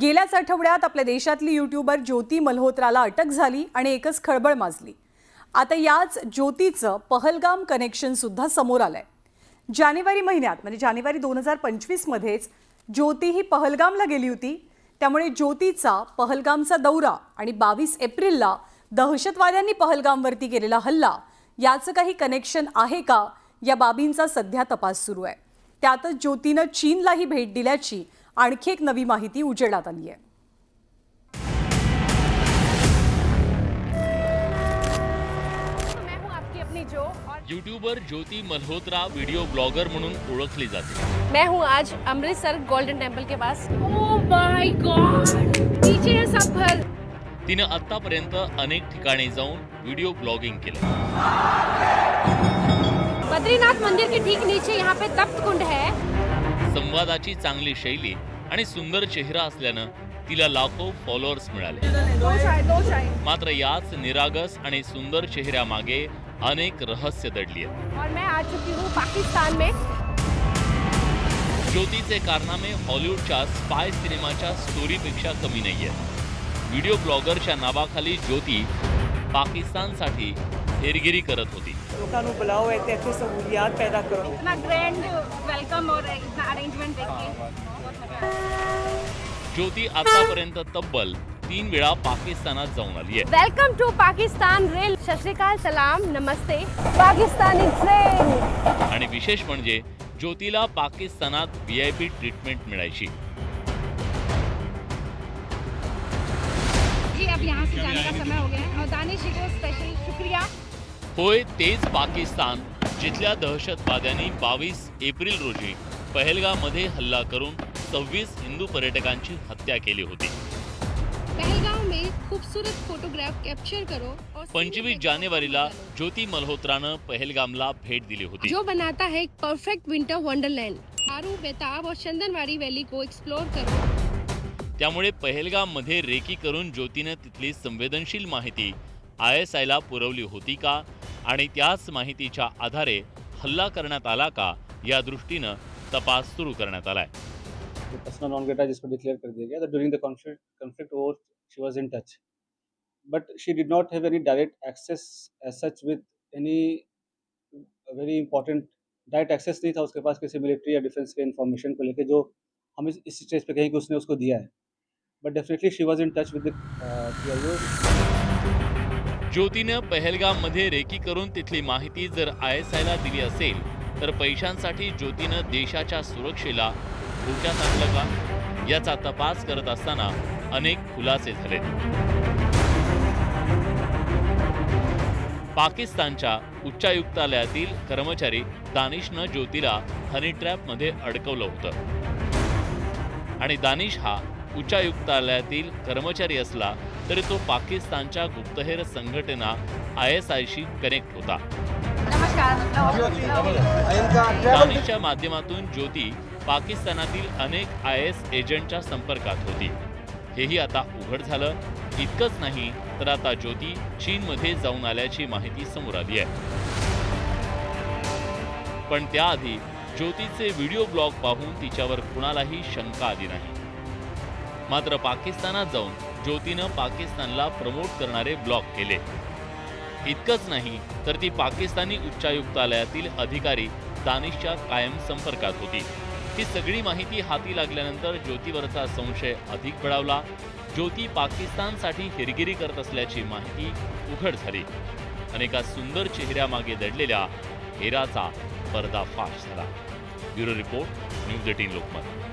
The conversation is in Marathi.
गेल्याच आठवड्यात आपल्या देशातली युट्यूबर ज्योती मल्होत्राला अटक झाली आणि एकच खळबळ माजली. आता याच ज्योतीचं पहलगाम कनेक्शन सुद्धा समोर आलंय. जानेवारी महिन्यात म्हणजे जानेवारी दोन हजार पंचवीसमध्येच ज्योती ही पहलगामला गेली होती. त्यामुळे ज्योतीचा पहलगामचा दौरा आणि बावीस एप्रिलला दहशतवाद्यांनी पहलगामवरती केलेला हल्ला याचं काही कनेक्शन आहे का? या बाबींचा सध्या तपास सुरू आहे. त्यातच ज्योतीनं चीनलाही भेट दिल्याची आणखी एक नवी माहिती उजेडात आली आहे मैं हूँ आपकी अपनी जो और YouTuber Jyoti Malhotra video blogger म्हणून ओळखली जाते. मैं हूँ आज अमृतसर गोल्डन टेम्पल के पास. ओह माय गॉड नीचे है सब घर. तिनं आतापर्यंत अनेक ठिकाणी जाऊन व्हिडिओ ब्लॉगिंग केलं. बद्रीनाथ मंदिर के ठीक नीचे यहाँ पे तप्त कुंड है. संवादाची चांगली शैली आणि सुंदर चेहरा असल्यानं तिला लाखो फॉलोअर्स मिळाले. मात्र याच निरागस आणि सुंदर चेहऱ्यामागे अनेक रहस्य दडली आहेत. और मैं आ चुकी हूँ पाकिस्तान में. ज्योतीचे कारनामे हॉलिवूडच्या स्पाय सिनेमाच्या स्टोरीपेक्षा कमी नाहीये व्हिडिओ ब्लॉगरच्या नावाखाली ज्योती पाकिस्तानसाठी हेरगिरी करत होती ਲੋਕਾਂ ਨੂੰ ਬੁਲਾਓ ਇੱਥੇ ਇੱਥੇ ਸਹੂਲੀਅਤ ਪੈਦਾ ਕਰੋ इतना ग्रैंड वेलकम और इतना अरेंजमेंट देख के बहुत मजा आया ज्योती आतापर्यंत तब्बल तीन वेळा पाकिस्तानात जाऊन आली आहे वेलकम टू पाकिस्तान रेल सत श्रीकाल सलाम नमस्ते पाकिस्तानी ट्रेन आणि विशेष म्हणजे ज्योतीला पाकिस्तानात व्ही आय पी ट्रीटमेंट मिळायची जी अब यहाँ से जाने का समय हो गया है और दानिश जी को स्पेशल शुक्रिया होय तेच पाकिस्तान जिथल्या दहशतवाद्यांनी बावीस एप्रिल रोजी पहलगाममध्ये हल्ला करून सव्वीस हिंदू पर्यटकांची हत्या केली होती. पहलगांव में खूबसूरत फोटोग्राफ कैप्चर करो पंचवीस जानेवारीला ज्योती मल्होत्रानं पहलगामला भेट दिली होती. जो बनाता है एक परफेक्ट विंटर वंडरलैंड आरू बेताब और चंदनवाड़ी वैली को एक्सप्लोर करो। त्यामुळे पहलगाममध्ये रेकी करून ज्योतीनं तिथली संवेदनशील माहिती आय एस आयला पुरवली होती का? आणि त्याच माहितीच्या आधारे हल्ला करण्यात आला का? या दृष्टीनं तपास सुरू करण्यात आलाय. जो पर्सनल नॉन ग्रेटा जिसको डिक्लेयर कर दिया गया। During the conflict conflict over she was in touch but she did not have any direct access as such with any very important direct access नहीं था उसके पास किसी मिलिट्री या डिफेंस के इन्फॉर्मेशन को लेके जो हम इस इस स्टेज पे कहीं कि उसने उसको दिया है। But definitely she was in touch with ज्योतीनं पहलगाममध्ये रेकी करून तिथली माहिती जर आय एस आयला दिली असेल तर पैशांसाठी ज्योतीनं देशाच्या सुरक्षेला धोक्यात आणलं का? याचा तपास करत असताना अनेक खुलासे झाले पाकिस्तानच्या उच्चायुक्तालयातील कर्मचारी दानिशनं ज्योतीला हनी ट्रॅपमध्ये अडकवलं होतं. आणि दानिश हा उच्चायुक्तालयातील कर्मचारी असला तरी तो पाकिस्तानच्या गुप्तहेर संघटना आय एस आयशी कनेक्ट होता. दानिशच्या माध्यमातून ज्योती पाकिस्तानातील अनेक आय एस एजंटच्या संपर्कात होती. हेही आता उघड झालं. इतकंच नाही तर आता ज्योती चीनमध्ये जाऊन आल्याची माहिती समोर आली आहे. पण त्याआधी ज्योतीचे व्हिडिओ ब्लॉग पाहून तिच्यावर कुणालाही शंका आली नाही. मात्र पाकिस्तानात जाऊन ज्योतीनं पाकिस्तानला प्रमोट करणारे ब्लॉक केले. इतकंच नाही तर ती पाकिस्तानी उच्चायुक्तालयातील अधिकारी दानिशच्या कायम संपर्कात होती. ही सगळी माहिती हाती लागल्यानंतर ज्योतीवरचा संशय अधिक बळावला ज्योती पाकिस्तानसाठी हिरगिरी करत असल्याची माहिती उघड झाली. अनेका सुंदर चेहऱ्यामागे दडलेल्या हेराचा पर्दाफाश झाला. Bureau report news eighteen Lokmat.